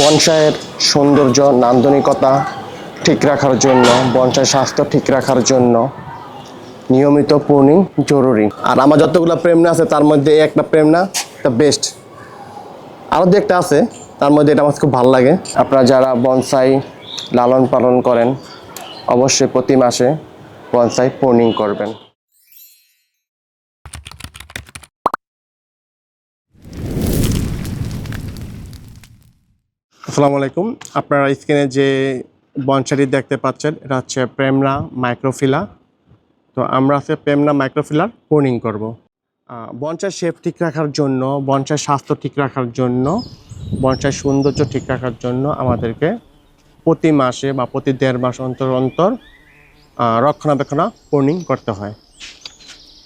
বনসাইয়ের সৌন্দর্য, নান্দনিকতা ঠিক রাখার জন্য বনসাই স্বাস্থ্য ঠিক রাখার জন্য নিয়মিত পূর্ণিং জরুরি। আর আমার যতগুলো প্রেমনা আছে, তার মধ্যে একটা প্রেমনা দ্য বেস্ট আরও দু একটা আছে, তার মধ্যে এটা আমার খুব ভালো লাগে। আপনারা যারা বনসাই লালন পালন করেন, অবশ্যই প্রতি মাসে বনসাই পূর্ণিং করবেন। আসসালামু আলাইকুম। আপনারা স্ক্রিনে যে বনসারি দেখতে পাচ্ছেন, এটা হচ্ছে প্রেমনা মাইক্রোফিলা। তো আমরা আজকে প্রেমনা মাইক্রোফিলার পূর্ণিং করব। বনসাই শেপ ঠিক রাখার জন্য বনসাই স্বাস্থ্য ঠিক রাখার জন্য বনসাই সৌন্দর্য ঠিক রাখার জন্য আমাদেরকে প্রতি মাসে বা প্রতি দেড় মাস অন্তর অন্তর রক্ষণাবেক্ষণা পূর্ণিং করতে হয়।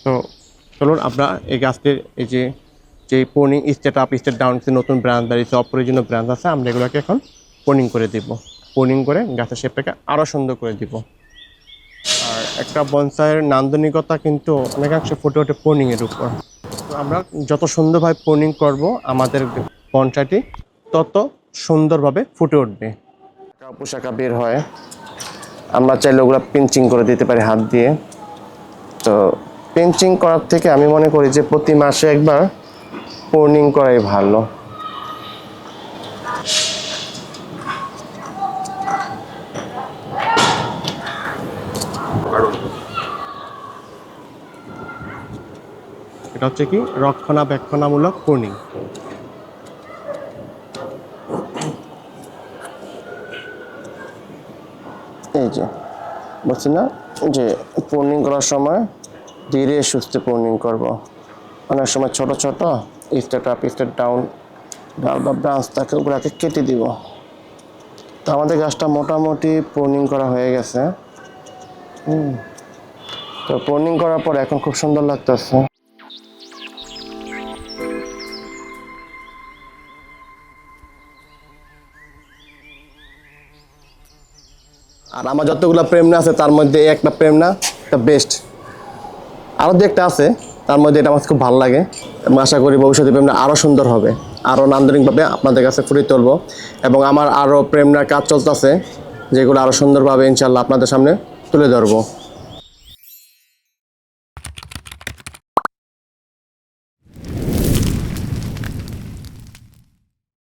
তো চলুন, আমরা এই গাছটির এই যে যে pruning straight up straight down নতুন ব্রাঞ্চ বেরিয়েছে অপ্রয়োজনীয় ব্রাঞ্চ আছে, আমরা এগুলোকে এখন পর্নিং করে দিব। পর্নিং করে গাছের শেপটাকে আরও সুন্দর করে দিব। আর একটা বনসাইয়ের নান্দনিকতা কিন্তু অনেকাংশে ফুটে ওঠে পর্নিংয়ের উপর। তো আমরা যত সুন্দরভাবে পর্নিং করব, আমাদের বনসাইটি তত সুন্দরভাবে ফুটে উঠবে। পোশাকা বের হয়। আমরা চাইলে ওগুলো পিঞ্চিং করে দিতে পারি হাত দিয়ে। তো পেঞ্চিং করার থেকে আমি মনে করি যে প্রতি মাসে একবার পর্নিং করাই ভালো। এটা হচ্ছে কি? রক্ষণাবেক্ষণামূলক পর্নিং এই যে বলছি না? যে পূর্ণিং করার সময় ধীরে সুস্থে পূর্ণিং করব। অনেক সময় ছোট ছোট স্টেট আপ স্টেট ডাউন ডাল বা ব্রাঞ্চ থাকে ওগুলোকে কেটে দিব। তো আমাদের গাছটা মোটামুটি পূর্ণিং করা হয়ে গেছে। হুম। তো পূর্ণিং করার পর এখন খুব সুন্দর লাগতেছে। আর আমার যতগুলো প্রেমনা আছে, তার মধ্যে একটা প্রেমনা দ্য বেস্ট আরও দু একটা আছে। তার মধ্যে এটা আমার খুব ভালো লাগে এবং আশা করি ভবিষ্যতে প্রেমটা আরও সুন্দর হবে আরও নান্দনিকভাবে আপনাদের কাছে ফুটিয়ে তুলব এবং আমার আরও প্রেমনার কাজ চলতেছে, যেগুলো আরও সুন্দরভাবে ইনশাল্লাহ আপনাদের সামনে তুলে ধরবো।